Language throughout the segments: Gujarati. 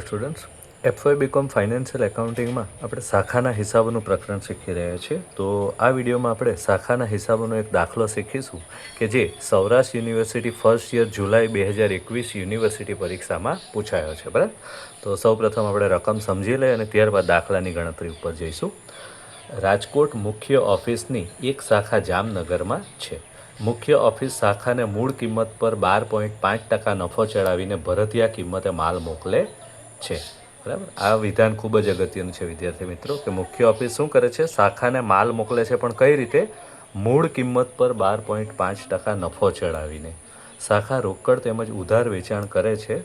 સ્ટુડન્ટ્સ એફવાય બીકોમ ફાઇનાન્શિયલ એકાઉન્ટિંગમાં આપણે શાખાના હિસાબોનું પ્રકરણ શીખી રહ્યા છીએ. તો આ વિડીયોમાં આપણે શાખાના હિસાબોનો એક દાખલો શીખીશું કે જે સૌરાષ્ટ્ર યુનિવર્સિટી ફર્સ્ટ યર જુલાઈ બે હજાર એકવીસ યુનિવર્સિટી પરીક્ષામાં પૂછાયો છે, બરાબર? તો સૌપ્રથમ આપણે રકમ સમજી લઈએ અને ત્યારબાદ દાખલાની ગણતરી ઉપર જઈશું. રાજકોટ મુખ્ય ઓફિસની એક શાખા જામનગરમાં છે. મુખ્ય ઓફિસ શાખાને મૂળ કિંમત પર બાર પોઈન્ટ પાંચ ટકા નફો ચડાવીને ભરતિયા કિંમતે માલ મોકલે છે. બરાબર? આ વિધાન ખૂબ જ અગત્યનું છે, વિદ્યાર્થી મિત્રો, કે મુખ્ય ઓફિસ શું કરે છે? શાખાને માલ મોકલે છે, પણ કઈ રીતે? મૂળ કિંમત પર બાર પોઈન્ટ પાંચ ટકા નફો ચડાવીને. શાખા રોકડ તેમજ ઉધાર વેચાણ કરે છે.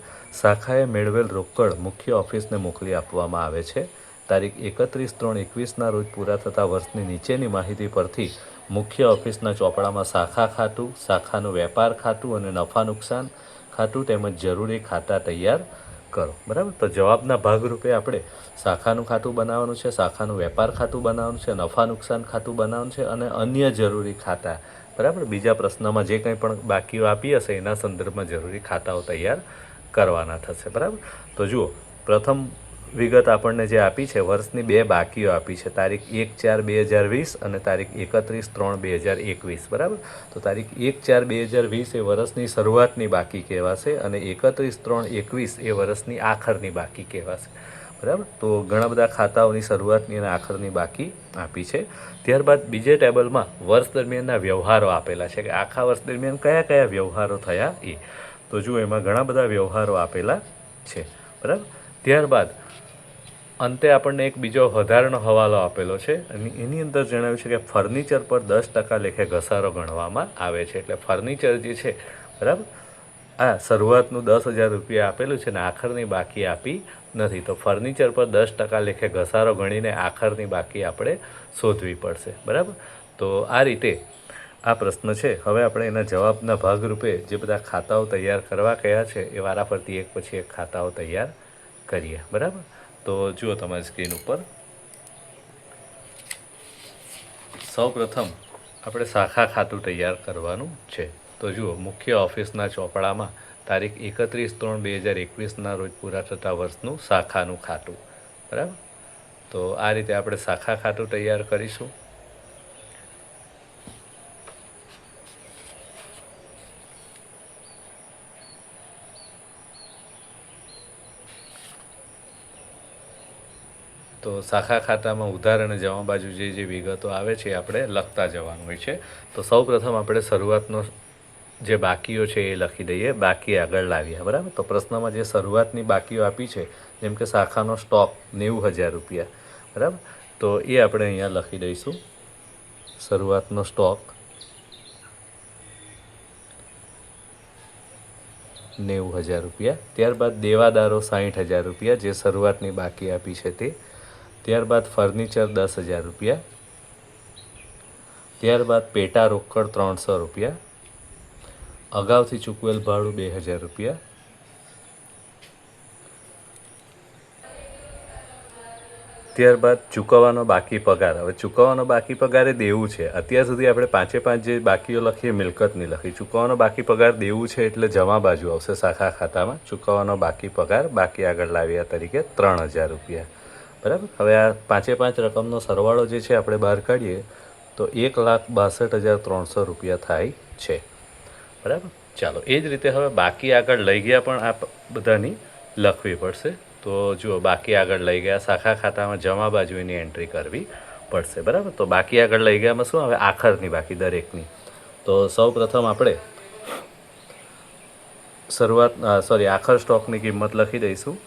શાખાએ મેળવેલ રોકડ મુખ્ય ઓફિસને મોકલી આપવામાં આવે છે. તારીખ એકત્રીસ ત્રણ એકવીસના રોજ પૂરા થતા વર્ષની નીચેની માહિતી પરથી મુખ્ય ઓફિસના ચોપડામાં શાખા ખાતું, શાખાનું વેપાર ખાતું અને નફા નુકસાન ખાતું તેમજ જરૂરી ખાતા તૈયાર કરો. બરાબર? તો જવાબના ભાગરૂપે આપણે શાખાનું ખાતું બનાવવાનું છે, શાખાનું વેપાર ખાતું બનાવવાનું છે, નફા નુકસાન ખાતું બનાવવાનું છે અને અન્ય જરૂરી ખાતા. બરાબર? બીજા પ્રશ્નમાં જે કંઈ પણ બાકીઓ આપી હશે, એના સંદર્ભમાં જરૂરી ખાતાઓ તૈયાર કરવાના થશે. બરાબર? તો જુઓ, પ્રથમ વિગત આપણને જે આપી છે, વર્ષની બે બાકીઓ આપી છે. તારીખ એક ચાર બે હજાર વીસ અને તારીખ એકત્રીસ ત્રણ બે હજાર એકવીસ, બરાબર? તો તારીખ એક ચાર બે હજાર વીસ એ વર્ષની શરૂઆતની બાકી કહેવાશે અને એકત્રીસ ત્રણ એકવીસ એ વર્ષની આખરની બાકી કહેવાશે, બરાબર? તો ઘણા બધા ખાતાઓની શરૂઆતની અને આખરની બાકી આપી છે. ત્યારબાદ બીજે ટેબલમાં વર્ષ દરમિયાનના વ્યવહારો આપેલા છે કે આખા વર્ષ દરમિયાન કયા કયા વ્યવહારો થયા એ. તો જુઓ, એમાં ઘણા બધા વ્યવહારો આપેલા છે, બરાબર? ત્યારબાદ અંતે આપણને એક બીજો વધારાનો હવાલો આપેલો છે અને એની અંદર જણાવ્યું છે કે ફર્નિચર પર દસ ટકા લેખે ઘસારો ગણવામાં આવે છે. એટલે ફર્નિચર જે છે, બરાબર? આ શરૂઆતનું દસ હજાર રૂપિયા આપેલું છે ને આખરની બાકી આપી નથી. તો ફર્નિચર પર દસ ટકા લેખે ઘસારો ગણીને આખરની બાકી આપણે શોધવી પડશે. બરાબર? તો આ રીતે આ પ્રશ્ન છે. હવે આપણે એના જવાબના ભાગરૂપે જે બધા ખાતાઓ તૈયાર કરવા કયા છે એ વારાફરતી એક પછી એક ખાતાઓ તૈયાર કરીએ. બરાબર? તો જુઓ તમારી સ્ક્રીન ઉપર. સૌ પ્રથમ આપણે શાખા ખાતું તૈયાર કરવાનું છે. તો જુઓ, મુખ્ય ઓફિસના ચોપડામાં તારીખ એકત્રીસ ત્રણ બે હજાર એકવીસના રોજ પૂરા થતા વર્ષનું શાખાનું ખાતું. બરાબર? તો આ રીતે આપણે શાખા ખાતું તૈયાર કરીશું. તો શાખા ખાતામાં અને જમા બાજુ જે જે વિગતો આવે છે આપણે લખતા જવાનું હોય છે. તો સૌ આપણે શરૂઆતનો જે બાકીઓ છે એ લખી દઈએ. બાકી આગળ લાવીએ. બરાબર? તો પ્રશ્નમાં જે શરૂઆતની બાકીઓ આપી છે, જેમ કે શાખાનો સ્ટોક નેવું હજાર રૂપિયા. બરાબર? તો એ આપણે અહીંયા લખી દઈશું. શરૂઆતનો સ્ટોક નેવું હજાર રૂપિયા. ત્યારબાદ દેવાદારો સાહીઠ હજાર રૂપિયા. જે શરૂઆતની બાકી આપી છે તે ત્યારબાદ ફર્નિચર દસ હજાર રૂપિયા. ત્યારબાદ પેટા રોકડ ત્રણસો રૂપિયા. અગાઉથી ચૂકવેલ ભાડું બે હજાર રૂપિયા. ત્યારબાદ ચૂકવવાનો બાકી પગાર. હવે ચૂકવવાનો બાકી પગાર દેવું છે. અત્યાર સુધી આપણે પાંચે પાંચ જે બાકીઓ લખીએ મિલકતની લખી. ચૂકવવાનો બાકી પગાર દેવું છે એટલે જમા બાજુ આવશે શાખા ખાતામાં. ચૂકવવાનો બાકી પગાર બાકી આગળ લાવ્યા તરીકે ત્રણ હજાર રૂપિયા. બરાબર? હવે આ પાંચે પાંચ રકમનો સરવાળો જે છે આપણે બહાર કાઢીએ, તો એક લાખ બાસઠ હજાર ત્રણસો રૂપિયા થાય છે. બરાબર? ચાલો, એ જ રીતે હવે બાકી આગળ લઈ ગયા પણ આ બધાની લખવી પડશે. તો જુઓ, બાકી આગળ લઈ ગયા, શાખા ખાતામાં જમા બાજુ એની એન્ટ્રી કરવી પડશે. બરાબર? તો બાકી આગળ લઈ ગયામાં શું? હવે આખરની બાકી, દરેકની. તો સૌ આપણે શરૂઆત સોરી આખર સ્ટોકની કિંમત લખી દઈશું.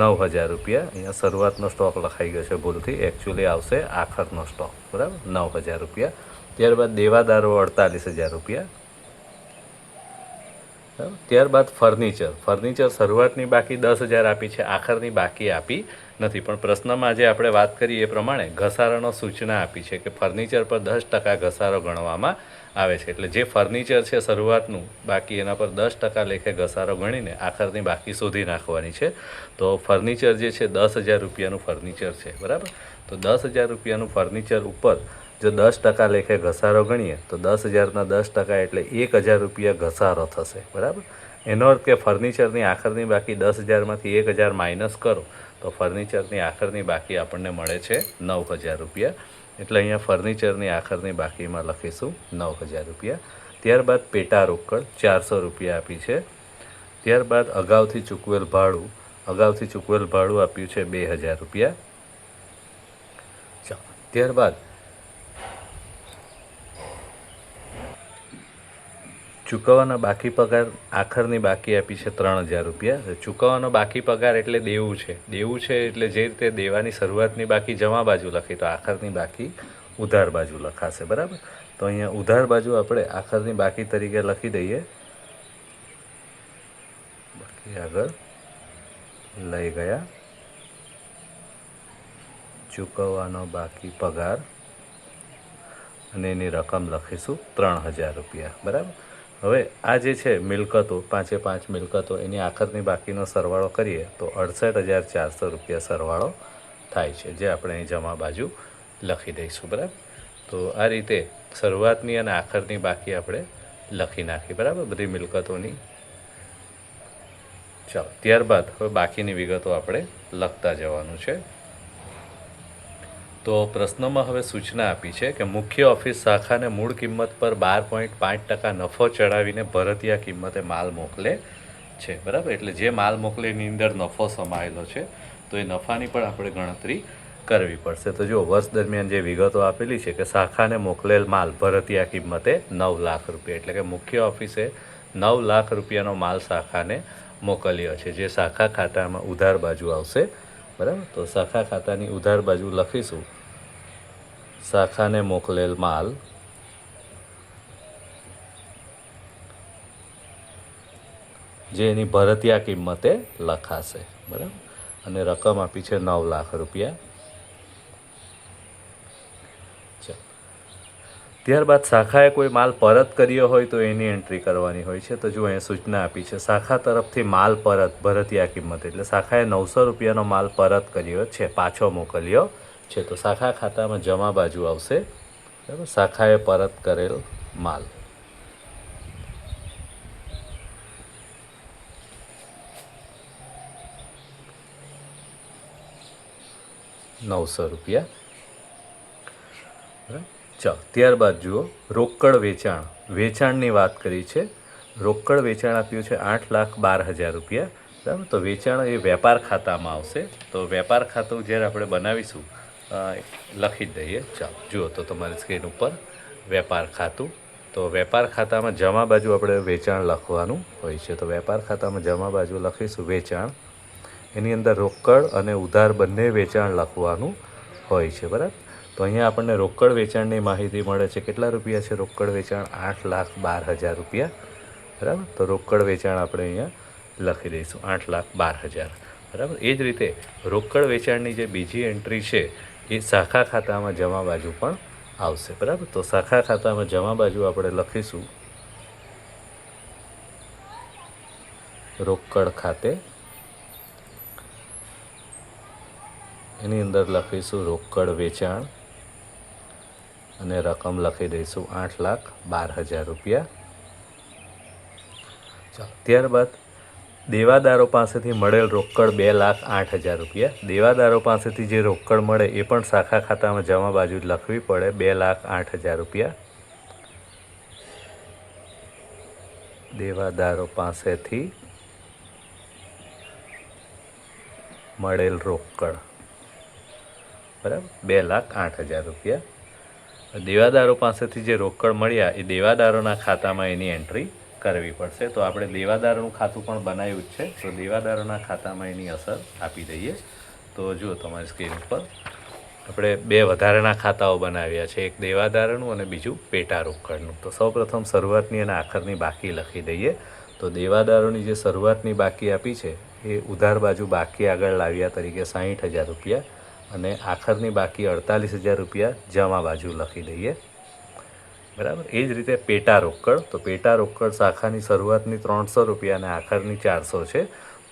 નવ હજાર રૂપિયા. અહીંયા શરૂઆતનો સ્ટોક લખાઈ ગયો છે ભૂલથી. એકચ્યુઅલી આવશે આખરનો સ્ટોક બરાબર? નવ હજાર રૂપિયા. ત્યારબાદ દેવાદારો અડતાલીસ હજાર રૂપિયા. ત્યારબાદ ફર્નિચર ફર્નિચર શરૂઆતની બાકી દસ હજાર આપી છે, આખરની બાકી આપી નથી. પણ પ્રશ્નમાં જે આપણે વાત કરી એ પ્રમાણે ઘસારાનો સૂચના આપી છે કે ફર્નિચર પર દસ ટકા ઘસારો ગણવામાં આવે છે. એટલે જે ફર્નિચર છે શરૂઆતનું, બાકી એના પર દસ ટકા લેખે ઘસારો ગણીને આખરની બાકી શોધી નાખવાની છે. તો ફર્નિચર જે છે, દસ હજાર રૂપિયાનું ફર્નિચર છે. બરાબર? તો દસ હજાર રૂપિયાનું ફર્નિચર ઉપર જો દસ ટકા લેખે ઘસારો ગણીએ, તો દસ હજારના દસ ટકા એટલે એક હજાર રૂપિયા ઘસારો થશે. બરાબર? એનો અર્થ કે ફર્નિચરની આખરની બાકી દસ હજારમાંથી એક હજાર માઇનસ કરો, તો ફર્નિચરની આખરની બાકી આપણને મળે છે નવ હજાર રૂપિયા. એટલે અહીંયા ફર્નિચરની આખરની બાકીમાં લખીશું નવ હજાર રૂપિયા. ત્યારબાદ પેટા રોકડ ચારસો રૂપિયા આપી છે. ત્યારબાદ અગાઉથી ચૂકવેલ ભાડું, અગાઉથી ચૂકવેલ ભાડું આપ્યું છે બે હજાર રૂપિયા. ચાલો, ત્યારબાદ ચૂકવવાના બાકી પગાર આખરની બાકી આપી છે ત્રણ હજાર રૂપિયા. ચૂકવવાનો બાકી પગાર એટલે દેવું છે. દેવું છે એટલે જે રીતે દેવાની શરૂઆતની બાકી જમા બાજુ લખી, તો આખરની બાકી ઉધાર બાજુ લખાશે. બરાબર? તો અહીંયા ઉધાર બાજુ આપણે આખરની બાકી તરીકે લખી દઈએ. બાકી આગળ લઈ ગયા. ચૂકવવાનો બાકી પગાર અને એની રકમ લખીશું ત્રણ હજાર રૂપિયા. બરાબર? હવે આ જે છે મિલકતો, પાંચે પાંચ મિલકતો, એની આખરની બાકીનો સરવાળો કરીએ તો અડસઠ હજાર ચારસો રૂપિયા સરવાળો થાય છે, જે આપણે અહીં જમા બાજુ લખી દઈશું, બરાબર? તો આ રીતે શરૂઆતની અને આખરની બાકી આપણે લખી નાખી, બરાબર? બધી મિલકતોની. ચાલો, ત્યારબાદ હવે બાકીની વિગતો આપણે લખતા જવાનું છે. તો પ્રશ્નમાં હવે સૂચના આપી છે કે મુખ્ય ઓફિસ શાખાને મૂળ કિંમત પર બાર પોઈન્ટ પાંચ ટકા નફો ચડાવીને ભરતીયા કિંમતે માલ મોકલે છે, બરાબર? એટલે જે માલ મોકલે એની અંદર નફો સમાયેલો છે, તો એ નફાની પણ આપણે ગણતરી કરવી પડશે. તો જો વર્ષ દરમિયાન જે વિગતો આપેલી છે કે શાખાને મોકલેલ માલ ભરતીયા કિંમતે નવ લાખ રૂપિયા, એટલે કે મુખ્ય ઓફિસે નવ લાખ રૂપિયાનો માલ શાખાને મોકલ્યો છે, જે શાખા ખાતામાં ઉધાર બાજુ આવશે, બરાબર? તો શાખા ખાતાની ઉધાર બાજુ લખીશું. શાખાને મોકલેલ માલ. જે એની ભરતીયા કિંમતે લખાશે. બરાબર? અને રકમ આપી છે નવ લાખ રૂપિયા. ત્યારબાદ શાખાએ કોઈ માલ પરત કર્યો હોય તો એની એન્ટ્રી કરવાની હોય છે. તો જો અહીંયા સૂચના આપી છે, શાખા તરફથી માલ પરત, ભરતીયા કિંમત. એટલે શાખાએ નવસો રૂપિયાનો માલ પરત કર્યો છે, પાછો મોકલ્યો. છે. તો શાખા ખાતામાં જમા બાજુ આવશે. બરાબર? શાખાએ પરત કરેલ માલ. નવસો રૂપિયા. ચાલો, ત્યારબાદ જુઓ, રોકડ વેચાણ. વેચાણની વાત કરી છે. રોકડ વેચાણ આપ્યું છે આઠ લાખ બાર હજાર રૂપિયા. બરાબર? તો વેચાણ એ વેપાર ખાતામાં આવશે. તો વેપાર ખાતું જ્યારે આપણે બનાવીશું લખી દઈએ. ચાલો, જુઓ તો તમારી સ્ક્રીન ઉપર વેપાર ખાતું. તો વેપાર ખાતામાં જમા બાજુ આપણે વેચાણ લખવાનું હોય છે. તો વેપાર ખાતામાં જમા બાજુ લખીશું વેચાણ. એની અંદર રોકડ અને ઉધાર બંને વેચાણ લખવાનું હોય છે, બરાબર? તો અહીંયા આપણને રોકડ વેચાણની માહિતી મળે છે. કેટલા રૂપિયા છે રોકડ વેચાણ? આઠ લાખ બાર હજાર રૂપિયા. બરાબર? તો રોકડ વેચાણ આપણે અહીંયા લખી દઈશું. આઠ લાખ બાર હજાર. બરાબર? એ જ રીતે રોકડ વેચાણની જે બીજી એન્ટ્રી છે એ શાખા ખાતામાં જમા બાજુ પણ આવશે, બરાબર? તો શાખા ખાતામાં જમા બાજુ આપણે લખીશું રોકડ ખાતે. એની અંદર લખીશું રોકડ વેચાણ અને રકમ લખી દઈશું આઠ લાખ બાર હજાર રૂપિયા. ત્યારબાદ દેવાદારો પાસેથી મળેલ રોકડ બે લાખ આઠ હજાર રૂપિયા. દેવાદારો પાસેથી જે રોકડ મળે એ પણ શાખા ખાતામાં જમા બાજુ લખવી પડે. બે લાખ આઠ હજાર રૂપિયા. દેવાદારો પાસેથી મળેલ રોકડ. બરાબર? બે લાખ આઠ હજાર રૂપિયા. દેવાદારો પાસેથી જે રોકડ મળ્યા એ દેવાદારોના ખાતામાં એની એન્ટ્રી કરવી પડશે. તો આપણે દેવાદારનું ખાતું પણ બનાવ્યું જ છે. તો દેવાદારોના ખાતામાં એની અસર આપી દઈએ. તો જુઓ તમારી સ્ક્રીન ઉપર. આપણે બે વધારાના ખાતાઓ બનાવ્યા છે. એક દેવાદારનું અને બીજું પેટા રોકડનું તો સૌપ્રથમ શરૂઆતની અને આખરની બાકી લખી દઈએ. તો દેવાદારોની જે શરૂઆતની બાકી આપી છે, એ ઉધાર બાજુ બાકી આગળ લાવ્યા તરીકે સાહીઠ હજાર રૂપિયા અને આખરની બાકી અડતાલીસ હજાર રૂપિયા જમા બાજુ લખી દઈએ. બરાબર? એ જ રીતે પેટા રોકડ. તો પેટા રોકડ શાખાની શરૂઆતની ત્રણસો રૂપિયા અને આખરની ચારસો છે.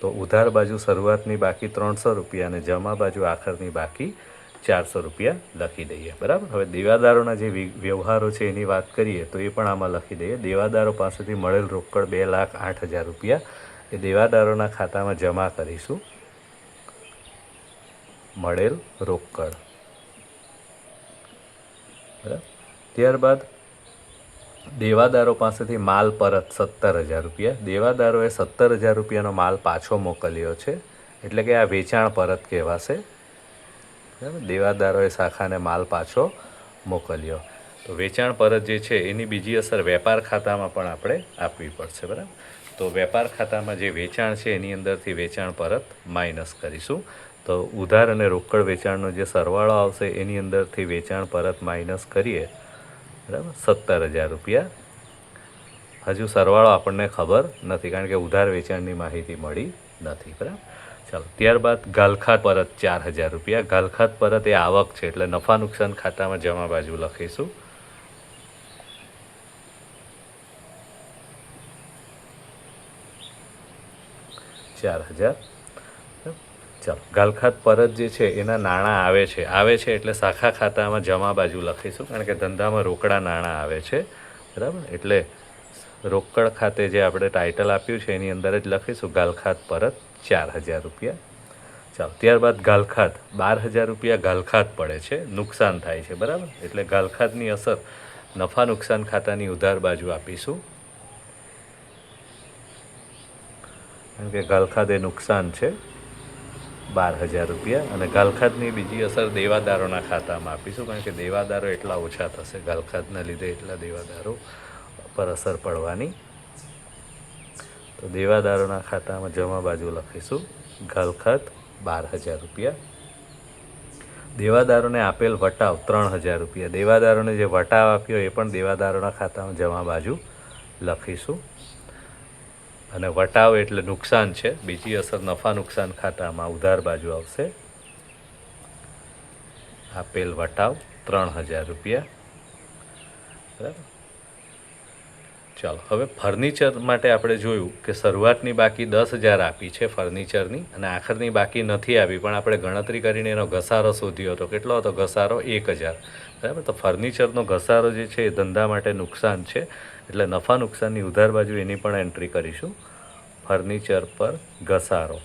તો ઉધાર બાજુ શરૂઆતની બાકી ત્રણસો રૂપિયા અને જમા બાજુ આખરની બાકી ચારસો રૂપિયા લખી દઈએ. બરાબર? હવે દેવાદારોના જે વ્યવહારો છે એની વાત કરીએ તો એ પણ આમાં લખી દઈએ. દેવાદારો પાસેથી મળેલ રોકડ બે લાખ આઠ હજાર રૂપિયા એ દેવાદારોના ખાતામાં જમા કરીશું. મળેલ રોકડ. બરાબર? ત્યારબાદ દેવાદારો પાસેથી માલ પરત સત્તર હજાર રૂપિયા. દેવાદારોએ સત્તર હજાર રૂપિયાનો માલ પાછો મોકલ્યો છે. એટલે કે આ વેચાણ પરત કહેવાશે. બરાબર? દેવાદારોએ શાખાને માલ પાછો મોકલ્યો. તો વેચાણ પરત જે છે, એની બીજી અસર વેપાર ખાતામાં પણ આપણે આપવી પડશે. બરાબર? તો વેપાર ખાતામાં જે વેચાણ છે, એની અંદરથી વેચાણ પરત માઇનસ કરીશું. તો ઉધાર અને રોકડ વેચાણનો જે સરવાળો આવશે, એની અંદરથી વેચાણ પરત માઇનસ કરીએ. બરાબર? સત્તર હજાર રૂપિયા. હજુ સરવાળો આપણને ખબર નથી, કારણ કે ઉધાર વેચાણની માહિતી મળી નથી, બરાબર? ચાલો, ત્યારબાદ ગાલખાત પરત ચાર હજાર રૂપિયા. ગાલખાત પરત એ આવક છે, એટલે નફા નુકસાન ખાતામાં જમા બાજુ લખીશું. ચાર હજાર. ચાલો ગાલખાત પરત જે છે, એના નાણાં આવે છે. આવે છે એટલે શાખા ખાતામાં જમા બાજુ લખીશું, કારણ કે ધંધામાં રોકડા નાણાં આવે છે. બરાબર? એટલે રોકડ ખાતે જે આપણે ટાઇટલ આપ્યું છે, એની અંદર જ લખીશું ગાલખાત પરત ચાર હજાર રૂપિયા. ચાલો, ત્યારબાદ ગાલખાત બાર હજાર રૂપિયા ગાલખાત પડે છે, નુકસાન થાય છે, બરાબર? એટલે ગાલખાતની અસર નફા નુકસાન ખાતાની ઉધાર બાજુ આપીશું. કારણ કે ગાલખાત એ નુકસાન છે. બાર હજાર રૂપિયા અને ગાલખાતની બીજી અસર દેવાદારોના ખાતામાં આપીશું કારણ કે દેવાદારો એટલા ઓછા થશે. ગાલખાતના લીધે એટલા દેવાદારો પર અસર પડવાની. તો દેવાદારોના ખાતામાં જમા બાજુ લખીશું. ગાલખાત બાર હજાર રૂપિયા. દેવાદારોને આપેલ વટાવ ત્રણ હજાર રૂપિયા. દેવાદારોને જે વટાવ આપ્યો એ પણ દેવાદારોના ખાતામાં જમા બાજુ લખીશું. અને વટાવ એટલે નુકસાન છે. બીજી અસર નફા નુકસાન ખાતામાં ઉધાર બાજુ આવશે. આપેલ વટાવ ત્રણ હજાર રૂપિયા. બરાબર? ચાલો, હવે ફર્નિચર માટે આપણે જોયું કે શરૂઆતની બાકી દસ હજાર આપી છે ફર્નિચરની અને આખરની બાકી નથી આવી પણ આપણે ગણતરી કરીને એનો ઘસારો શોધ્યો હતો. કેટલો હતો? ઘસારો એક હજાર. બરાબર? તો ફર્નિચરનો ઘસારો જે છે એ ધંધા માટે નુકસાન છે. એટલે નફા નુકસાનની ઉધાર બાજુ એની પણ એન્ટ્રી કરીશું. ફર્નિચર પર ઘસારો.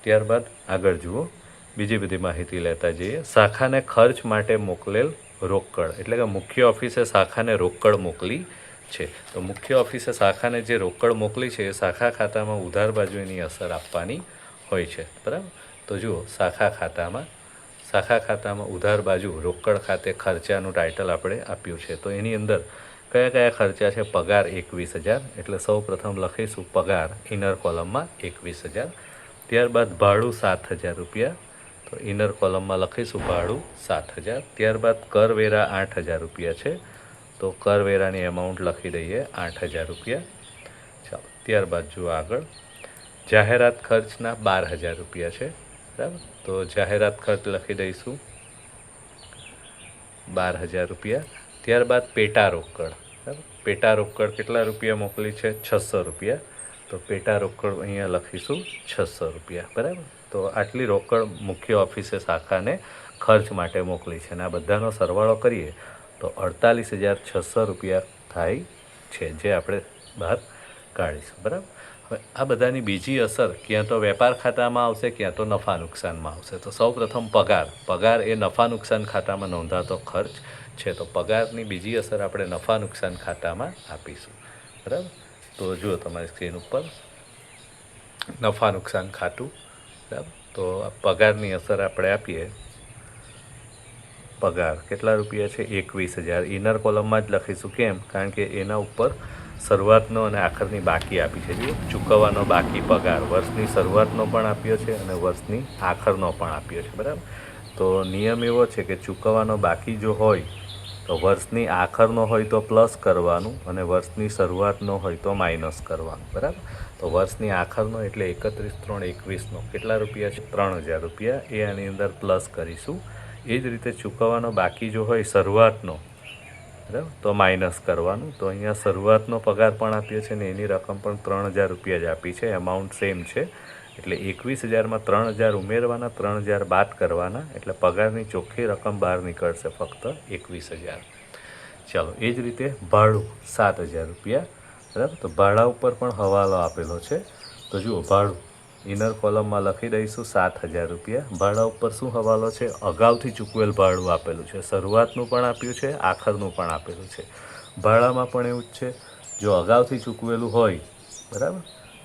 ત્યારબાદ આગળ જુઓ. બીજી બધી માહિતી લેતા જઈએ. શાખાને ખર્ચ માટે મોકલેલ રોકડ. એટલે કે મુખ્ય ઓફિસે શાખાને રોકડ મોકલી છે. તો મુખ્ય ઓફિસે શાખાને જે રોકડ મોકલી છે, એ શાખા ખાતામાં ઉધાર બાજુ એની અસર આપવાની હોય છે. બરાબર? તો જુઓ, શાખા ખાતામાં શાખા ખાતામાં ઉધાર બાજુ રોકડ ખાતે ખર્ચાનું ટાઇટલ આપણે આપ્યું છે. તો એની અંદર કયા કયા ખર્ચા છે? પગાર એકવીસ હજાર, એટલે સૌ પ્રથમ લખીશું પગાર ઇનર કોલમમાં એકવીસ હજાર. ત્યારબાદ ભાડું સાત હજાર રૂપિયા, તો ઇનર કોલમમાં લખીશું ભાડું સાત હજાર. ત્યારબાદ કરવેરા આઠ હજાર રૂપિયા છે, તો કરવેરાની એમાઉન્ટ લખી દઈએ આઠ હજાર રૂપિયા. ચાલો, ત્યારબાદ જુઓ આગળ. જાહેરાત ખર્ચના બાર હજાર રૂપિયા છે. બરાબર? તો જાહેરાત ખર્ચ લખી દઈશું. બાર હજાર રૂપિયા. ત્યારબાદ પેટા રોકડ, બરાબર? પેટા રોકડ કેટલા રૂપિયા મોકલી છે? છસો રૂપિયા. તો પેટા રોકડ અહીંયા લખીશું, છસો રૂપિયા, બરાબર? તો આટલી રોકડ મુખ્ય ઓફિસે, શાખાને ખર્ચ માટે મોકલી છે. અને આ બધાનો સરવાળો કરીએ, તો અડતાલીસ હજાર છસો રૂપિયા થાય છે, જે આપણે બહાર કાઢીશું, બરાબર? આ બધાની બીજી અસર ક્યાં તો વેપાર ખાતામાં આવશે, ક્યાં તો નફા નુકસાનમાં આવશે. તો સૌ પ્રથમ પગાર. પગાર એ નફા નુકસાન ખાતામાં નોંધાતો ખર્ચ છે. તો પગારની બીજી અસર આપણે નફા નુકસાન ખાતામાં આપીશું. બરાબર? તો જુઓ તમારી સ્ક્રીન ઉપર. નફા નુકસાન ખાતું. બરાબર? તો પગારની અસર આપણે આપીએ. પગાર કેટલા રૂપિયા છે? એકવીસ હજાર. ઇનર કોલમમાં જ લખીશું. કેમ? કારણ કે એના ઉપર શરૂઆતનો અને આખરની બાકી આપી છે. જે ચૂકવવાનો બાકી પગાર. વર્ષની શરૂઆતનો પણ આપ્યો છે અને વર્ષની આખરનો પણ આપ્યો છે. બરાબર? તો નિયમ એવો છે કે ચૂકવવાનો બાકી જો હોય, તો વર્ષની આખરનો હોય તો પ્લસ કરવાનું અને વર્ષની શરૂઆતનો હોય તો માઇનસ કરવાનું. બરાબર? તો વર્ષની આખરનો એટલે એકત્રીસ ત્રણ એકવીસનો. કેટલા રૂપિયા છે? ત્રણ હજાર રૂપિયા. એ આની અંદર પ્લસ કરીશું. એ જ રીતે ચૂકવવાનો બાકી જો હોય, શરૂઆતનો બરાબર? તો માઇનસ કરવાનું. તો અહીંયા શરૂઆતનો પગાર પણ આપ્યો છે ને એની રકમ પણ ત્રણ હજાર રૂપિયા જ આપી છે. એમાઉન્ટ સેમ છે. એટલે એકવીસ હજારમાં ત્રણ હજાર ઉમેરવાના, ત્રણ હજાર બાદ કરવાના. એટલે પગારની ચોખ્ખી રકમ બહાર નીકળશે ફક્ત એકવીસ હજાર. ચાલો, એ જ રીતે ભાડું સાત હજાર રૂપિયા. બરાબર? તો ભાડા ઉપર પણ હવાલો આપેલો છે. તો જુઓ, ભાડું ઇનર કોલમમાં લખી દઈશું સાત હજાર રૂપિયા. ભાડા ઉપર શું હવાલો છે? અગાઉથી ચૂકવેલ ભાડું આપેલું છે. શરૂઆતનું પણ આપ્યું છે, આખરનું પણ આપેલું છે. ભાડામાં પણ એવું જ છે. જો અગાઉથી ચૂકવેલું હોય, બરાબર?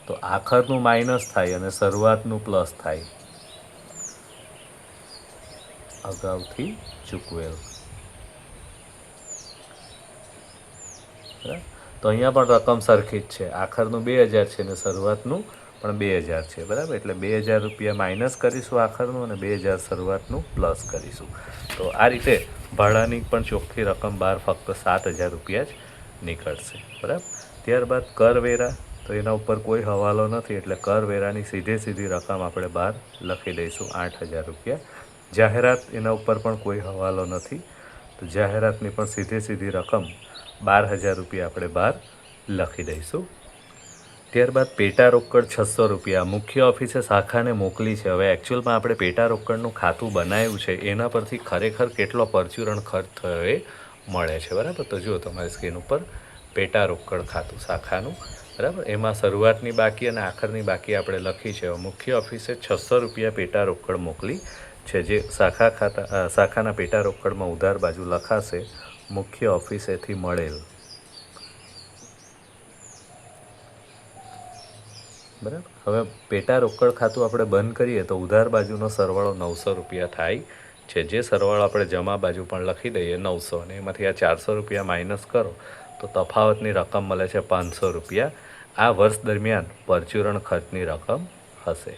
તો આખરનું માઇનસ થાય અને શરૂઆતનું પ્લસ થાય. અગાઉથી ચૂકવેલ. બરાબર? તો અહીંયા પણ રકમ સરખી જ છે. આખરનું બે હજાર છે ને શરૂઆતનું પણ બે હજાર છે, બરાબર? એટલે બે હજાર રૂપિયા માઇનસ કરીશું આખરનું અને બે હજાર શરૂઆતનું પ્લસ કરીશું. તો આ રીતે ભાડાની પણ ચોખ્ખી રકમ બહાર ફક્ત સાત હજાર રૂપિયા જ નીકળશે, બરાબર? ત્યારબાદ કરવેરા, તો એના ઉપર કોઈ હવાલો નથી, એટલે કરવેરાની સીધે સીધી રકમ આપણે બહાર લખી દઈશું, આઠ હજાર રૂપિયા. જાહેરાત એના ઉપર પણ કોઈ હવાલો નથી, તો જાહેરાતની પણ સીધે સીધી રકમ બાર હજાર રૂપિયા આપણે બહાર લખી દઈશું. ત્યારબાદ પેટા રોકડ છસો રૂપિયા. મુખ્ય ઓફિસે શાખાને મોકલી છે. હવે એકચ્યુઅલમાં આપણે પેટા રોકડનું ખાતું બનાવ્યું છે. એના પરથી ખરેખર કેટલો પરચુરણ ખર્ચ થયો એ મળે છે. બરાબર? તો જુઓ તમારી સ્ક્રીન ઉપર પેટા રોકડ ખાતું શાખાનું. બરાબર? એમાં શરૂઆતની બાકી અને આખરની બાકી આપણે લખી છે. મુખ્ય ઓફિસે છસો રૂપિયા પેટા રોકડ મોકલી છે. જે શાખા ખાતા શાખાના પેટા રોકડમાં ઉધાર બાજુ લખાશે મુખ્ય ઓફિસેથી મળેલ. બરાબર? હવે પેટા રોકડ ખાતું આપણે બંધ કરીએ તો ઉધાર બાજુનો સરવાળો નવસો રૂપિયા થાય છે. જે સરવાળો આપણે જમા બાજુ પણ લખી દઈએ નવસો અને એમાંથી આ ચારસો રૂપિયા માઇનસ કરો તો તફાવતની રકમ મળે છે પાંચસો રૂપિયા. આ વર્ષ દરમિયાન પરચુરણ ખર્ચની રકમ હશે.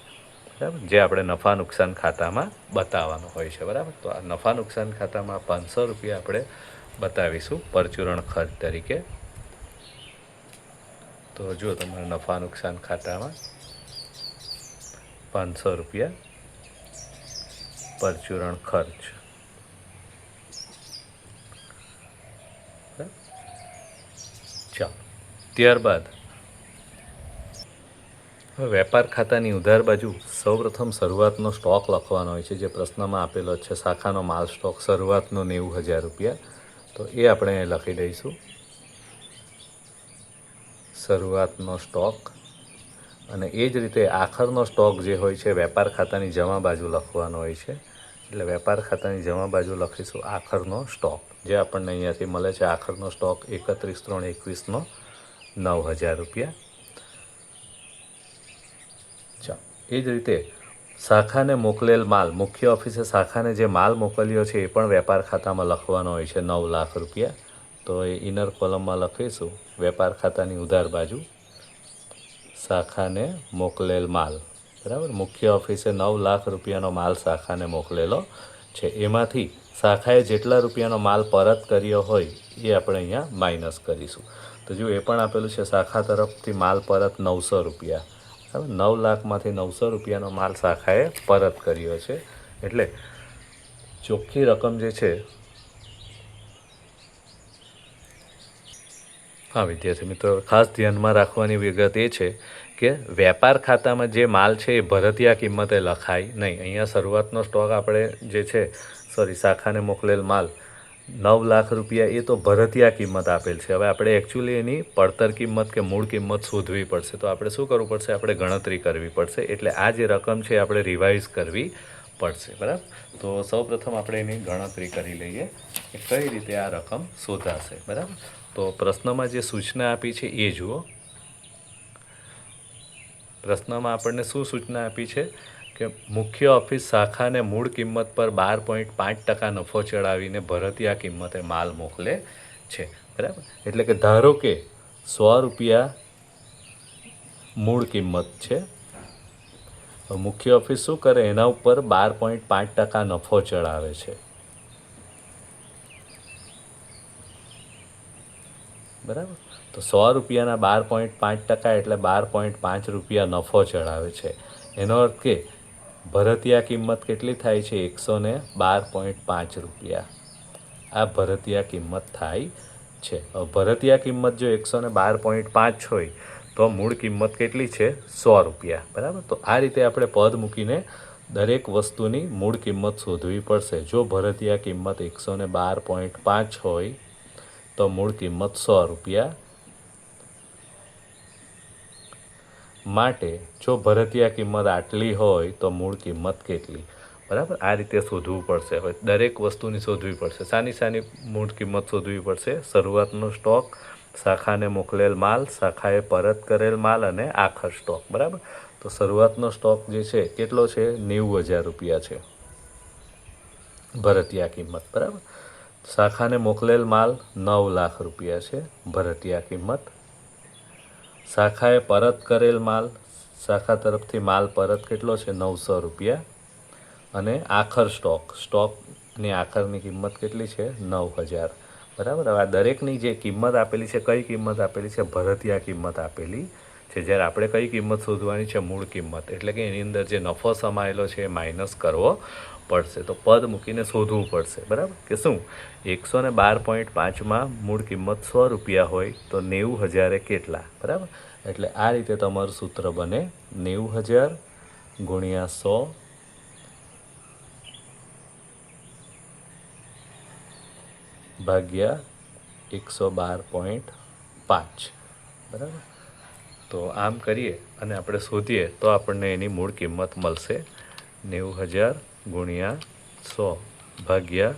બરાબર? જે આપણે નફા નુકસાન ખાતામાં બતાવવાનું હોય છે. બરાબર? તો આ નફા નુકસાન ખાતામાં પાંચસો રૂપિયા આપણે બતાવીશું પરચુરણ ખર્ચ તરીકે. તો જો તમારા નફા નુકસાન ખાતામાં પાંચસો રૂપિયા પરચુરણ ખર્ચ. ત્યારબાદ હવે વેપાર ખાતાની ઉધાર બાજુ સૌપ્રથમ શરૂઆતનો સ્ટોક લખવાનો હોય છે, જે પ્રશ્નમાં આપેલો છે, શાખાનો માલ સ્ટોક શરૂઆતનો નેવું હજાર રૂપિયા. તો એ આપણે લખી દઈશું. શરૂઆતનો સ્ટોક. અને એ જ રીતે આખરનો સ્ટોક જે હોય છે, વેપાર ખાતાની જમા બાજુ લખવાનો હોય છે. એટલે વેપાર ખાતાની જમા બાજુ લખીશું આખરનો સ્ટોક. જે આપણને અહીંયાથી મળે છે આખરનો સ્ટોક એકત્રીસ ત્રણ એકવીસનો નવ હજાર રૂપિયા. ચાલો, એ જ રીતે શાખાને મોકલેલ માલ, મુખ્ય ઓફિસે શાખાને જે માલ મોકલ્યો છે એ પણ વેપાર ખાતામાં લખવાનો હોય છે નવ લાખ રૂપિયા. તો એ ઇનર કોલમમાં લખીશું, વેપાર ખાતાની ઉધાર બાજુ, શાખાને મોકલેલ માલ. બરાબર? મુખ્ય ઓફિસે નવ લાખ રૂપિયાનો માલ શાખાને મોકલેલો છે. એમાંથી શાખાએ જેટલા રૂપિયાનો માલ પરત કર્યો હોય, એ આપણે અહીંયા માઇનસ કરીશું. તો જો એ પણ આપેલું છે, શાખા તરફથી માલ પરત નવસો રૂપિયા. બરાબર? નવ લાખમાંથી નવસો રૂપિયાનો માલ શાખાએ પરત કર્યો છે. એટલે ચોખ્ખી રકમ જે છે હા, વિદ્યાર્થી મિત્રો, ખાસ ધ્યાનમાં રાખવાની વિગત એ છે કે વેપાર ખાતામાં જે માલ છે એ ભરતિયા કિંમતે લખાય નહીં. અહીંયા શરૂઆતનો સ્ટોક આપણે જે છે સોરી શાખાને મોકલેલ માલ, નવ લાખ રૂપિયા એ તો ભરતિયા કિંમત આપેલ છે. હવે આપણે એકચ્યુઅલી એની પડતર કિંમત કે મૂળ કિંમત શોધવી પડશે. તો આપણે શું કરવું પડશે? આપણે ગણતરી કરવી પડશે. એટલે આ જે રકમ છે આપણે રિવાઇઝ કરવી પડશે. બરાબર? તો સૌપ્રથમ આપણે એની ગણતરી કરી લઈએ કે કઈ રીતે આ રકમ શોધાશે. બરાબર? તો પ્રશ્નમાં જે સૂચના આપી છે એ જુઓ. પ્રશ્નમાં આપણને શું સૂચના આપી છે? કે મુખ્ય ઓફિસ શાખાને મૂળ કિંમત પર બાર પોઈન્ટ પાંચ ટકા નફો ચડાવીને ભરતિયા કિંમતે માલ મોકલે છે. બરાબર? એટલે કે ધારો કે સો રૂપિયા મૂળ કિંમત છે મુખ્ય ઓફિસ શું કરે? એના ઉપર બાર પોઈન્ટ પાંચ ટકા નફો ચડાવે છે. બરાબર? તો સો રૂપિયાના બાર પોઈન્ટ પાંચ ટકા એટલે બાર પોઈન્ટ પાંચ રૂપિયા નફો ચડાવે છે. એનો અર્થ કે ભરતિયા કિંમત કેટલી થાય છે? એકસો ને બાર પોઈન્ટ પાંચ રૂપિયા. આ ભરતિયા કિંમત થાય છે. ભરતિયા કિંમત જો એકસો ને બાર પોઈન્ટ પાંચ હોય, તો મૂળ કિંમત કેટલી છે? સો રૂપિયા. બરાબર? તો આ રીતે આપણે પદ મૂકીને દરેક વસ્તુની મૂળ કિંમત શોધવી પડશે. જો ભરતિયા કિંમત એકસો ને બાર પોઈન્ટ પાંચ હોય તો મૂળ કિંમત સો રૂપિયા માટે જો ભરતિયા કિંમત આટલી હોય તો મૂળ કિંમત કેટલી? બરાબર? આ રીતે શોધવું પડશે. હવે દરેક વસ્તુની શોધવી પડશે. સાની સાની મૂળ કિંમત શોધવી પડશે. શરૂઆતનો સ્ટોક, શાખાને મોકલેલ માલ, શાખાએ પરત કરેલ માલ અને આખર સ્ટોક. બરાબર? તો શરૂઆતનો સ્ટોક જે છે, કેટલો છે? નેવું હજાર રૂપિયા છે. ભરતિયા કિંમત. બરાબર? શાખાને મોકલેલ માલ નવ લાખ રૂપિયા છે ભરટિયા કિંમત. શાખાએ પરત કરેલ માલ, શાખા તરફથી માલ પરત કેટલો છે, નવસો રૂપિયા. અને આખર સ્ટોક, સ્ટોકની આખરની કિંમત કેટલી છે, નવ હજાર. બરાબર? હવે આ દરેકની જે કિંમત આપેલી છે, કઈ કિંમત આપેલી છે, ભરતિયા કિંમત આપેલી છે, જ્યારે આપણે કઈ કિંમત શોધવાની છે, મૂળ કિંમત. એટલે કે એની અંદર જે નફો સમાયેલો છે, એ માઇનસ કરવો. પડશે. તો પદ મૂકીને શોધવું પડશે. બરાબર? કે શું? એકસો ને બાર પોઈન્ટ પાંચમાં મૂળ કિંમત સો રૂપિયા હોય તો નેવું હજારે કેટલા? બરાબર? એટલે આ રીતે તમારું સૂત્ર બને નેવું હજાર ગુણ્યા સો ભાગ્યા એકસો બાર પોઈન્ટ પાંચ. બરાબર? તો આમ કરીએ અને આપણે શોધીએ તો આપણને એની મૂળ કિંમત મળશે નેવું હજાર ગુણ્યા સો ભાગ્યા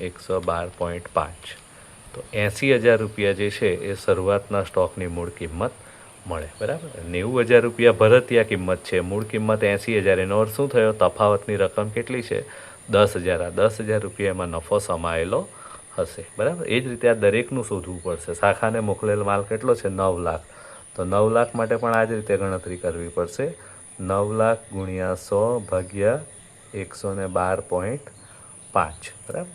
એકસો બાર પોઈન્ટ પાંચ. તો એંસી હજાર રૂપિયા જે છે એ શરૂઆતના સ્ટોકની મૂળ કિંમત મળે, બરાબર? નેવું હજાર રૂપિયા ભરતિયા કિંમત છે. મૂળ કિંમત એંસી હજાર. એનો અર્થ શું થયો? તફાવતની રકમ કેટલી છે? દસ હજાર. આ દસ હજાર રૂપિયા એમાં નફો સમાયેલો હશે, બરાબર? એ જ રીતે આ દરેકનું શોધવું પડશે. શાખાને મોકલેલ માલ કેટલો છે? નવ લાખ. તો નવ લાખ માટે પણ આ જ રીતે ગણતરી કરવી પડશે. નવ લાખ ગુણ્યા સો ભાગ્યા એકસો ને બાર પોઈન્ટ પાંચ, બરાબર?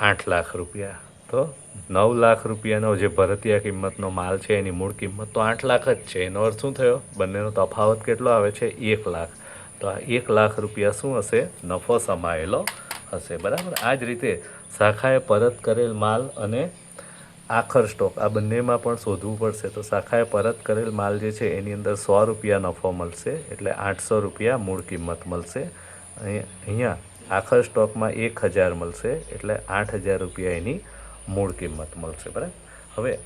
આઠ લાખ રૂપિયા તો નવ લાખ રૂપિયાનો જે ભરતીયા કિંમતનો માલ છે, એની મૂળ કિંમત તો આઠ લાખ જ છે. એનો અર્થ શું થયો? બંનેનો તફાવત કેટલો આવે છે? એક લાખ. તો આ એક લાખ રૂપિયા શું હશે? નફો સમાયેલો હશે, બરાબર? આ જ રીતે શાખાએ પરત કરેલ માલ અને આખર સ્ટોક, આ બંનેમાં પણ શોધવું પડશે. તો શાખાએ પરત કરેલ માલ જે છે, એની અંદર સો રૂપિયા નફો મળશે, એટલે આઠસો રૂપિયા મૂળ કિંમત મળશે. અહીં, અહીંયા આખર સ્ટોકમાં એક હજાર મળશે, એટલે આઠ હજાર રૂપિયા એની મૂળ કિંમત મળશે, બરાબર? હવે,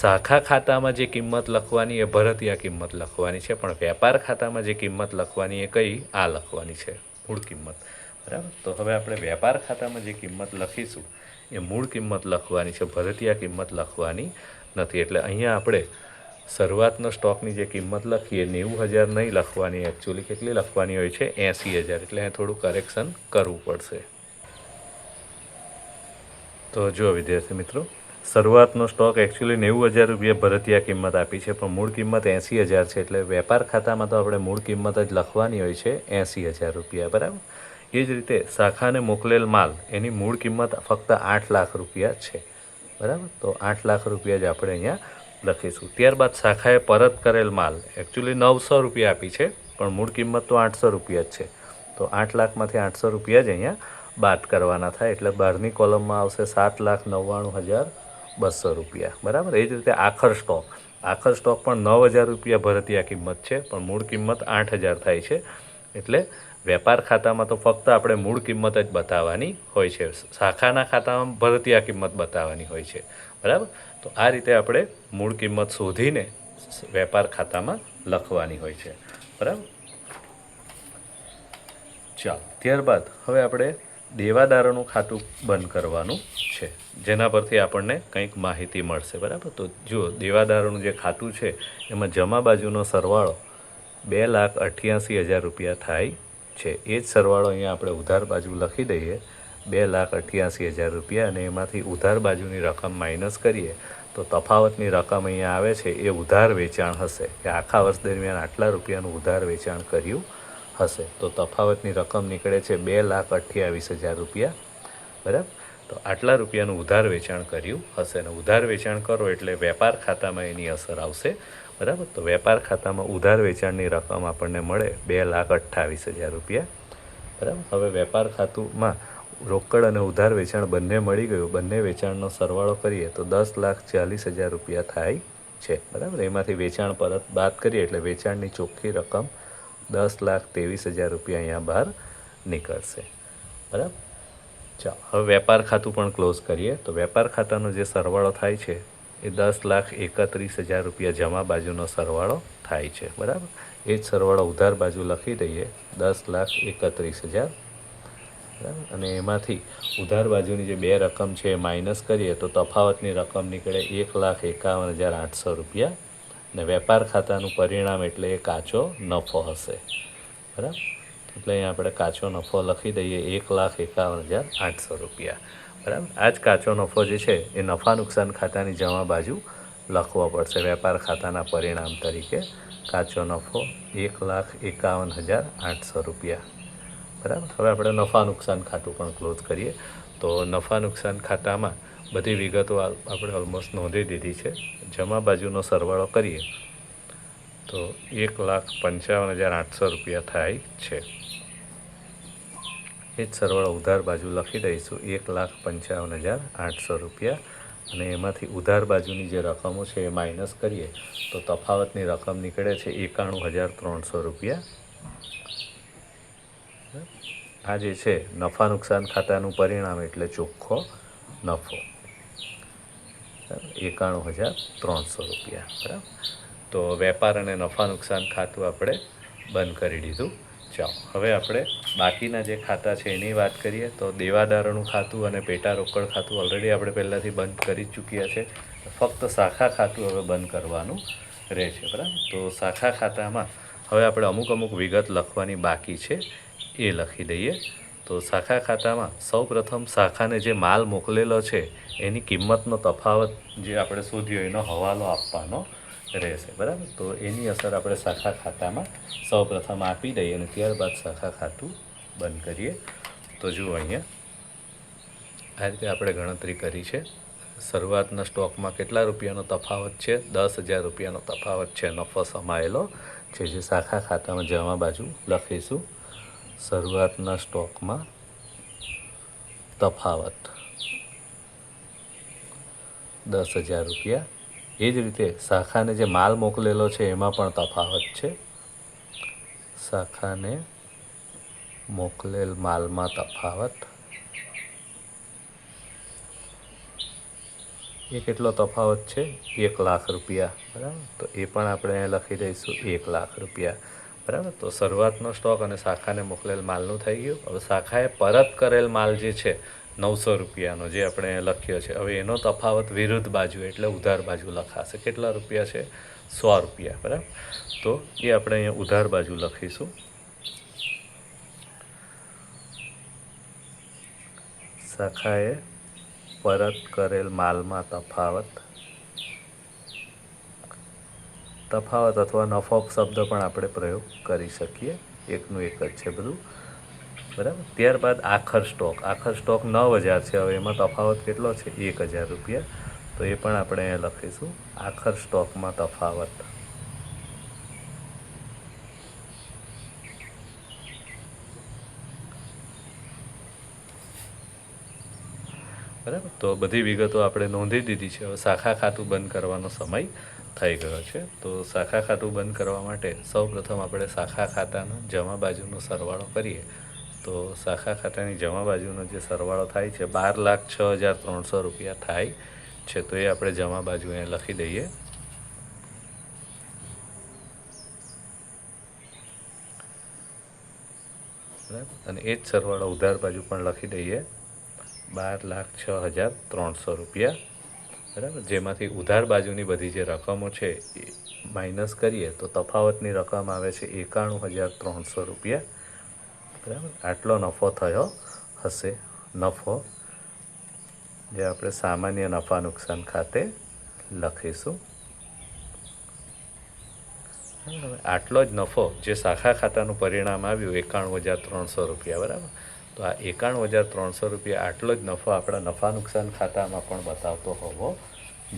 શાખા ખાતામાં જે કિંમત લખવાની, એ ભરતિયા કિંમત લખવાની છે, પણ વેપાર ખાતામાં જે કિંમત લખવાની, એ કઈ? આ લખવાની છે, મૂળ કિંમત. બરાબર? તો હવે આપણે વેપાર ખાતામાં જે કિંમત લખીશું એ મૂળ કિંમત લખવાની છે, ભરતિયા કિંમત લખવાની નથી. એટલે અહીંયા આપણે શરૂઆતનો સ્ટોકની જે કિંમત લખીએ, નેવું હજાર નહીં લખવાની એકચ્યુઅલી કેટલી લખવાની હોય છે? એંસી હજાર. એટલે અહીંયા થોડું કરેક્શન કરવું પડશે. તો જો વિદ્યાર્થી મિત્રો, શરૂઆતનો સ્ટોક એકચ્યુઅલી નેવું હજાર રૂપિયા ભરતિયા કિંમત આપી છે, પણ મૂળ કિંમત એંસી હજાર છે. એટલે વેપાર ખાતામાં તો આપણે મૂળ કિંમત જ લખવાની હોય છે, એંસી હજાર રૂપિયા. બરાબર? એ જ રીતે શાખાને મોકલેલ માલ, એની મૂળ કિંમત ફક્ત આઠ લાખ રૂપિયા છે. બરાબર? તો આઠ લાખ રૂપિયા જ આપણે અહીંયા લખીશું. ત્યારબાદ શાખાએ પરત કરેલ માલ એકચ્યુઅલી નવસો રૂપિયા આપી છે, પણ મૂળ કિંમત તો આઠસો રૂપિયા જ છે. તો આઠ લાખમાંથી આઠસો રૂપિયા જ અહીંયા બાદ કરવાના થાય. એટલે બહારની કોલમમાં આવશે સાત લાખ નવ્વાણું હજાર બસો રૂપિયા. બરાબર? એ જ રીતે આખર સ્ટોક. આખર સ્ટોક પણ નવ હજાર રૂપિયા ભરતી આ કિંમત છે, પણ મૂળ કિંમત આઠ હજાર થાય છે. એટલે વેપાર ખાતામાં તો ફક્ત આપણે મૂળ કિંમત જ બતાવવાની હોય છે. શાખાના ખાતામાં ભરતિયા કિંમત બતાવવાની હોય છે. બરાબર? તો આ રીતે આપણે મૂળ કિંમત શોધીને વેપાર ખાતામાં લખવાની હોય છે. બરાબર? ચાલો, ત્યારબાદ હવે આપણે દેવાદારોનું ખાતું બંધ કરવાનું છે. જેના પરથી આપણને કંઈક માહિતી મળશે. બરાબર? તો જો દેવાદારોનું જે ખાતું છે, એમાં જમા બાજુનો સરવાળો બે લાખ અઠ્યાસી હજાર રૂપિયા થાય છે. એ જ સરવાળો અહીંયા આપણે ઉધાર બાજુ લખી દઈએ. બે લાખ અઠ્યાસી હજાર રૂપિયા અને એમાંથી ઉધાર બાજુની રકમ માઇનસ કરીએ, તો તફાવતની રકમ અહીંયા આવે છે, એ ઉધાર વેચાણ હશે. કે આખા વર્ષ દરમિયાન આટલા રૂપિયાનું ઉધાર વેચાણ કર્યું હશે. તો તફાવતની રકમ નીકળે છે બે લાખ અઠ્યાવીસ હજાર રૂપિયા. બરાબર? તો આટલા રૂપિયાનું ઉધાર વેચાણ કર્યું હશે. અને ઉધાર વેચાણ કરો એટલે વેપાર ખાતામાં એની અસર આવશે. બરાબર? તો વેપાર ખાતામાં ઉધાર વેચાણની રકમ આપણને મળે બે લાખ અઠ્ઠાવીસ હજાર રૂપિયા. બરાબર? હવે વેપાર ખાતુંમાં રોકડ અને ઉધાર વેચાણ બંને મળી ગયું. બંને વેચાણનો સરવાળો કરીએ તો દસ લાખ ચાલીસ હજાર રૂપિયા થાય છે. બરાબર? એમાંથી વેચાણ પરત બાદ કરીએ એટલે વેચાણની ચોખ્ખી રકમ દસ લાખ ત્રેવીસ હજાર રૂપિયા અહીંયા બહાર નીકળશે. બરાબર? ચાલો, હવે વેપાર ખાતું પણ ક્લોઝ કરીએ. તો વેપાર ખાતાનો જે સરવાળો થાય છે એ દસ લાખ એકત્રીસ હજાર રૂપિયા જમા બાજુનો સરવાળો થાય છે, બરાબર? એ જ સરવાળો ઉધાર બાજુ લખી દઈએ, દસ લાખ એકત્રીસ હજાર. બરાબર? અને એમાંથી ઉધાર બાજુની જે બે રકમ છે એ માઇનસ કરીએ તો તફાવતની રકમ નીકળે એક લાખ એકાવન હજાર આઠસો રૂપિયા અને વેપાર ખાતાનું પરિણામ એટલે એ કાચો નફો હશે. બરાબર? એટલે અહીંયા આપણે કાચો નફો લખી દઈએ, એક લાખ એકાવન હજાર આઠસો રૂપિયા. બરાબર? આ જ કાચો નફો જે છે, એ નફા નુકસાન ખાતાની જમા બાજુ લખવો પડશે. વેપાર ખાતાના પરિણામ તરીકે કાચો નફો એક લાખ એકાવન હજાર આઠસો રૂપિયા. બરાબર? હવે આપણે નફા નુકસાન ખાતું પણ ક્લોઝ કરીએ. તો નફા નુકસાન ખાતામાં બધી વિગતો આપણે ઓલમોસ્ટ નોંધી દીધી છે. જમા બાજુનો સરવાળો કરીએ તો એક લાખ પંચાવન હજાર આઠસો રૂપિયા થાય છે. એ જ સરવાળો ઉધાર બાજુ લખી દઈશું. એક લાખ પંચાવન હજાર આઠસો રૂપિયા. અને એમાંથી ઉધાર બાજુની જે રકમો છે એ માઇનસ કરીએ. તો તફાવતની રકમ નીકળે છે એકાણું હજાર ત્રણસો રૂપિયા. આ જે છે, નફા નુકસાન ખાતાનું પરિણામ એટલે ચોખ્ખો નફો. એકાણું હજાર ત્રણસો રૂપિયા. બરાબર? તો વેપાર અને નફા નુકસાન ખાતું આપણે બંધ કરી દીધું. ચાલો હવે આપણે બાકીના જે ખાતા છે એની વાત કરીએ તો દેવાદારોનું ખાતું અને પેટા રોકડ ખાતું ઓલરેડી આપણે પહેલાંથી બંધ કરી ચૂક્યા છે. ફક્ત શાખા ખાતું હવે બંધ કરવાનું રહે છે, બરાબર? તો શાખા ખાતામાં હવે આપણે અમુક અમુક વિગત લખવાની બાકી છે, એ લખી દઈએ. તો શાખા ખાતામાં સૌ પ્રથમ શાખાને જે માલ મોકલેલો છે, એની કિંમતનો તફાવત જે આપણે શોધ્યો એનો હવાલો આપવાનો રહેશે, બરાબર? તો એની અસર આપણે શાખા ખાતામાં સૌ પ્રથમ આપી દઈએ અને ત્યારબાદ શાખા ખાતું બંધ કરીએ. તો જુઓ અહીંયા, આ રીતે આપણે ગણતરી કરી છે. શરૂઆતના સ્ટોકમાં કેટલા રૂપિયાનો તફાવત છે? દસ હજાર રૂપિયાનો તફાવત છે, નફો સમાયેલો. છે જે શાખા ખાતામાં જમા બાજુ લખીશું. શરૂઆતના સ્ટોકમાં તફાવત દસ હજાર રૂપિયા એ જ રીતે શાખાને જે માલ મોકલેલો છે, એમાં પણ તફાવત છે. શાખાને મોકલેલ માલમાં તફાવત. એ કેટલો તફાવત છે? એક લાખ રૂપિયા. બરાબર? તો એ પણ આપણે લખી દઈશું, એક લાખ રૂપિયા. બરાબર? તો શરૂઆતનો સ્ટોક અને શાખાને મોકલેલ માલનું થઈ ગયું. હવે શાખાએ પરત કરેલ માલ જે છે નવસો રૂપિયાનો જે આપણે લખ્યો છે. હવે એનો તફાવત વિરુદ્ધ બાજુ એટલે ઉધાર બાજુ લખાશે. કેટલા રૂપિયા છે? સો રૂપિયા, બરાબર? તો એ આપણે અહીંયા ઉધાર બાજુ લખીશું. શાખાએ પરત કરેલ માલમાં તફાવત. તફાવત અથવા નફો શબ્દ પણ આપણે પ્રયોગ કરી શકીએ. એકનું એક જ છે બધું. બરાબર? ત્યારબાદ આખર સ્ટોક. આખર સ્ટોક નવ હજાર છે. હવે એમાં તફાવત કેટલો છે? એક હજાર રૂપિયા. તો એ પણ આપણે અહીંયા લખીશું. આખર સ્ટોકમાં તફાવત. બરાબર? તો બધી વિગતો આપણે નોંધી દીધી છે. હવે શાખા ખાતું બંધ કરવાનો સમય થઈ ગયો છે. તો શાખા ખાતું બંધ કરવા માટે સૌપ્રથમ આપણે શાખા ખાતાનો જમા બાજુનો સરવાળો કરીએ. તો શાખા ખાતાની જમા બાજુનો જે સરવાળો થાય છે, બાર લાખ છ હજાર ત્રણસો રૂપિયા થાય છે, તો એ આપણે જમા બાજુ અહીંયા લખી દઈએ. અને એ જ સરવાળો ઉધાર બાજુ પણ લખી દઈએ. બાર લાખ છ હજાર ત્રણસો રૂપિયા. બરાબર? જેમાંથી ઉધાર બાજુની બધી જે રકમો છે, એ માઇનસ કરીએ તો તફાવતની રકમ આવે છે એકાણું હજાર ત્રણસો રૂપિયા. બરાબર? આટલો નફો થયો હશે, નફો, જે આપણે સામાન્ય નફા નુકસાન ખાતે લખીશું. આટલો જ નફો જે શાખા ખાતાનું પરિણામ આવ્યું, એકાણું હજાર ત્રણસો રૂપિયા, બરાબર? તો આ એકાણું હજાર ત્રણસો રૂપિયા આટલો જ નફો આપણા નફા નુકસાન ખાતામાં પણ બતાવતો હોવો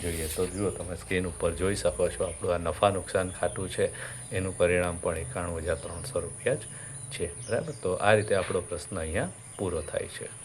જોઈએ. તો જુઓ, તમે સ્ક્રીન ઉપર જોઈ શકો છો, આપણું આ નફા નુકસાન ખાતું છે, એનું પરિણામ પણ એકાણું હજાર ત્રણસો રૂપિયા જ છે. બરાબર? તો આ રીતે આપણો પ્રશ્ન અહીંયા પૂરો થાય છે.